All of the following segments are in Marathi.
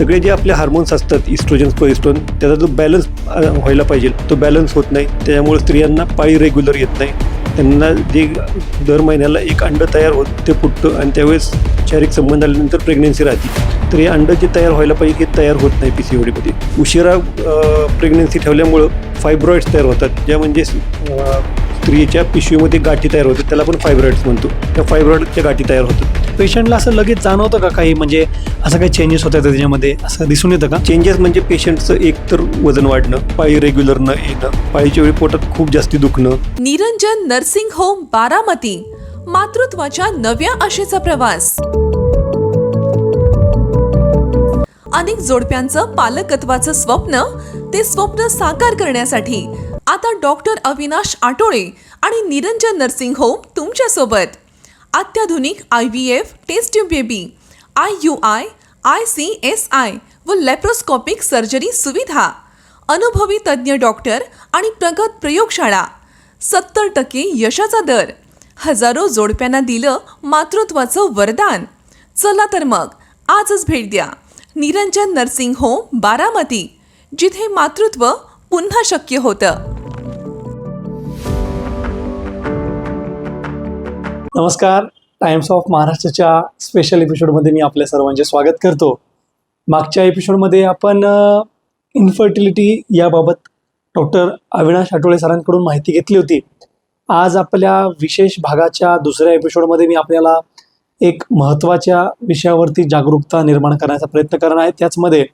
सगळे जे आपले हार्मोन्स असतात इस्ट्रोजन प्रोजेस्ट्रॉन त्याचा जो बॅलन्स व्हायला पाहिजे तो बॅलन्स होत नाही. त्यामुळे स्त्रियांना पाळी रेग्युलर येत नाही. त्यांना जे दर महिन्याला एक अंड तयार होत ते फुटतं आणि त्यावेळेस शारीरिक संबंध आल्यानंतर प्रेग्नेन्सी राहते. तर हे अंड जे तयार व्हायला पाहिजे हे तयार होत नाही पी सी ओडीमध्ये उशिरा प्रेग्नेन्सी ठेवल्यामुळं फायब्रॉइड्स तयार होतात ज्या म्हणजे स्त्रीच्या पिशवीमध्ये गाठी तयार होतात त्याला आपण फायब्रॉइड्स म्हणतो. त्या फायब्रॉइडच्या गाठी तयार होतात. पेशंटला असं लगेच जाणवतं का काही? म्हणजे असं काही चेंजेस होत आहेत त्याच्यामध्ये? असं दिसून येतं का? चेंजेस म्हणजे पेशंटचं एक तर वजन वाढणं पाळी रेग्युलर न येणं पाळीच्या वेळी पोटात खूप जास्ती दुखणं. Niranjan nursing home Baramati. मातृत्वाच्या नव्या आशेचा प्रवास. अनेक जोडप्यांचं पालकत्वाचं स्वप्न ते स्वप्न साकार करण्यासाठी. आता डॉक्टर अविनाश आटोळे आणि निरंजन नर्सिंग होम तुमच्यासोबत. अत्याधुनिक I V F test tube baby I U I I C S I व लेप्रोस्कॉपिक सर्जरी सुविधा. अनुभवी तज्ज्ञ डॉक्टर आणि प्रगत प्रयोगशाळा. सत्तर टक्के यशाचा दर. हजारो जोडप्यांना दिलं मातृत्वाचं वरदान. चला तर मग आजच भेट द्या. निरंजन नर्सिंग होम बारामती जिथे मातृत्व पुन्हा शक्य होतं. नमस्कार. टाइम्स ऑफ महाराष्ट्राच्या स्पेशल एपिसोडमध्ये मी आपल्या सर्वांचे स्वागत करतो. मागच्या एपिसोडमध्ये आपण इन्फर्टिलिटी याबाबत डॉक्टर अविनाश आठोळे सरांकडून माहिती घेतली होती. आज आपल्या विशेष भागाच्या दुसऱ्या एपिसोडमध्ये मी आपल्याला एक महत्त्वाच्या विषयावरती जागरूकता निर्माण करण्याचा प्रयत्न करणार आहे. त्याचमध्ये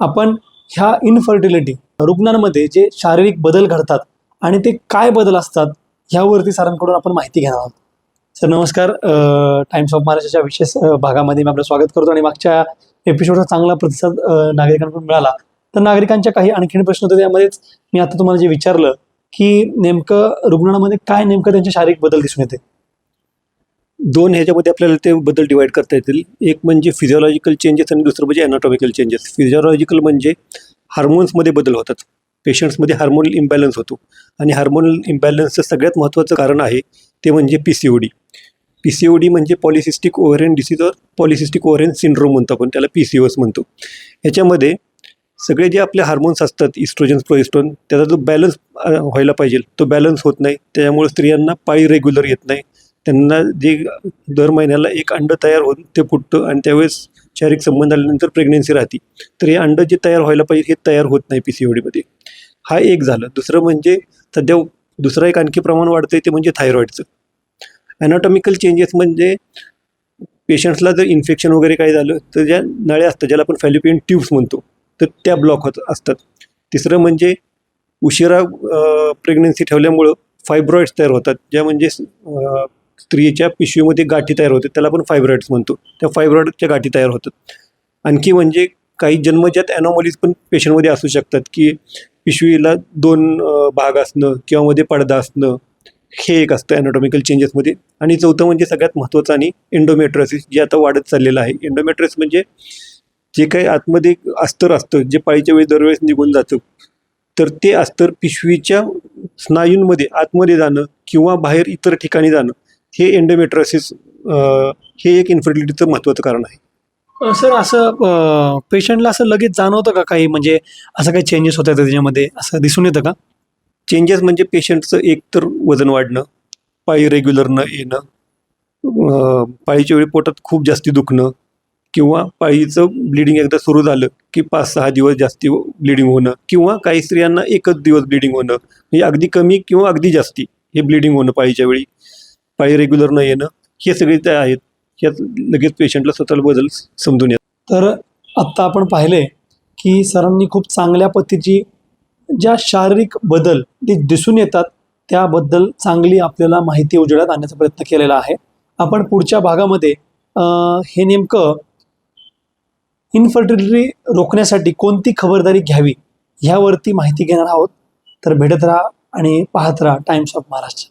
आपण ह्या इन्फर्टिलिटी रुग्णांमध्ये जे शारीरिक बदल घडतात आणि ते काय बदल असतात ह्यावरती सरांकडून आपण माहिती घेणार आहोत. सर नमस्कार. टाइम्स ऑफ महाराष्ट्राच्या विशेष भागामध्ये मी आपलं स्वागत करतो आणि मागच्या एपिसोडचा चांगला प्रतिसाद नागरिकांकडून मिळाला. तर नागरिकांच्या काही आणखीन प्रश्न होते त्यामध्येच मी आता तुम्हाला जे विचारलं की नेमकं रुग्णांमध्ये काय नेमकं त्यांचे शारीरिक बदल दिसून येते? दोन ह्याच्यामध्ये आपल्याला ते बदल डिवाईड करता येतील. एक म्हणजे फिजिओलॉजिकल चेंजेस आणि दुसरं म्हणजे अनाटॉमिकल चेंजेस फिजिओलॉजिकल म्हणजे हार्मोन्समध्ये बदल होतात. पेशंट्समध्ये हार्मोनल इम्बॅलन्स होतो. आणि हार्मोनल इम्बॅलन्सचं सगळ्यात महत्त्वाचं कारण आहे ते म्हणजे P C O D P C O D म्हणजे पॉलिसिस्टिक ओव्हरेन डिसीज और पॉलिसिस्टिक ओव्हरेन सिंड्रोम म्हणतो आपण त्याला पी सी ओस म्हणतो. ह्याच्यामध्ये सगळे जे आपले हार्मोन्स असतात इस्ट्रोजन प्रोजेस्ट्रोन त्याचा जो बॅलन्स व्हायला पाहिजे तो बॅलन्स होत नाही. त्यामुळे स्त्रियांना पाळी रेग्युलर येत नाही. त्यांना जे दर महिन्याला एक अंडं तयार होऊन ते फुटतं आणि त्यावेळेस शारीरिक संबंध आल्यानंतर प्रेग्नेन्सी राहते. तर हे अंडं जे तयार व्हायला पाहिजे हे तयार होत नाही पी सी ओडीमध्ये हा एक झालं. दुसरं म्हणजे सध्या दुसरं एक आणखी प्रमाण वाढतंय ते म्हणजे थायरॉईडचं ॲनाटॉमिकल चेंजेस म्हणजे पेशंट्सला जर इन्फेक्शन वगैरे काही झालं तर ज्या नळ्या असतात ज्याला आपण फॅलिपियन ट्यूब्स म्हणतो तर त्या ब्लॉक होत असतात. तिसरं म्हणजे उशिरा प्रेग्नन्सी ठेवल्यामुळं फायब्रॉइड्स तयार होतात ज्या म्हणजे स्त्रीच्या पिशवीमध्ये गाठी तयार होतात त्याला आपण फायब्रॉइड्स म्हणतो. त्या फायब्रॉइडच्या गाठी तयार होतात. आणखी म्हणजे काही जन्मजात ॲनॉमलीज पण पेशंटमध्ये असू शकतात की पिशवीला दोन भाग असणं किंवा मध्ये पडदा असणं हे एक असतं ॲनाटॉमिकल चेंजेसमध्ये आणि चौथं म्हणजे सगळ्यात महत्त्वाचं आणि एंडोमेट्रोसिस जे आता वाढत चाललेलं आहे. एंडोमेट्रोसिस म्हणजे जे काही आतमध्ये अस्तर असतं जे पाळीच्या वेळी दरवेळेस निघून जातं तर ते अस्तर पिशवीच्या स्नायूंमध्ये आतमध्ये जाणं किंवा बाहेर इतर ठिकाणी जाणं हे एंडोमेट्रोसिस हे एक इन्फर्टिलिटीचं महत्त्वाचं कारण आहे. सर असं पेशंटला असं लगेच जाणवतं का काही? म्हणजे असं काही चेंजेस होत आहेत त्याच्यामध्ये? असं दिसून येतं का? चेंजेस म्हणजे पेशंटचं एक तर वजन वाढणं पाळी रेग्युलर न येणं पाळीच्या वेळी पोटात खूप जास्ती दुखणं किंवा पाळीचं ब्लिडिंग एकदा सुरू झालं की पाच सहा दिवस जास्ती ब्लिडिंग होणं किंवा काही स्त्रियांना एकच दिवस ब्लिडिंग होणं. म्हणजे अगदी कमी किंवा अगदी जास्ती हे ब्लिडिंग होणं पाळीच्या वेळी. पाळी रेग्युलर न येणं हे सगळे त्या आहेत. यात लगेच पेशंटला स्वतःला बदल समजून येतात. तर आत्ता आपण पाहिले की सरांनी खूप चांगल्या पद्धतीची ज्या शारीरिक बदल ते दिसून येतात त्याबद्दल चांगली आपल्याला माहिती उजेडात आणण्याचा प्रयत्न केलेला आहे. आपण पुढच्या भागामध्ये हे नेमकं इन्फर्टिलिटी रोखण्यासाठी कोणती खबरदारी घ्यावी ह्यावरती माहिती घेणार आहोत. तर भेटत राहा आणि पाहत राहा टाइम्स ऑफ महाराष्ट्र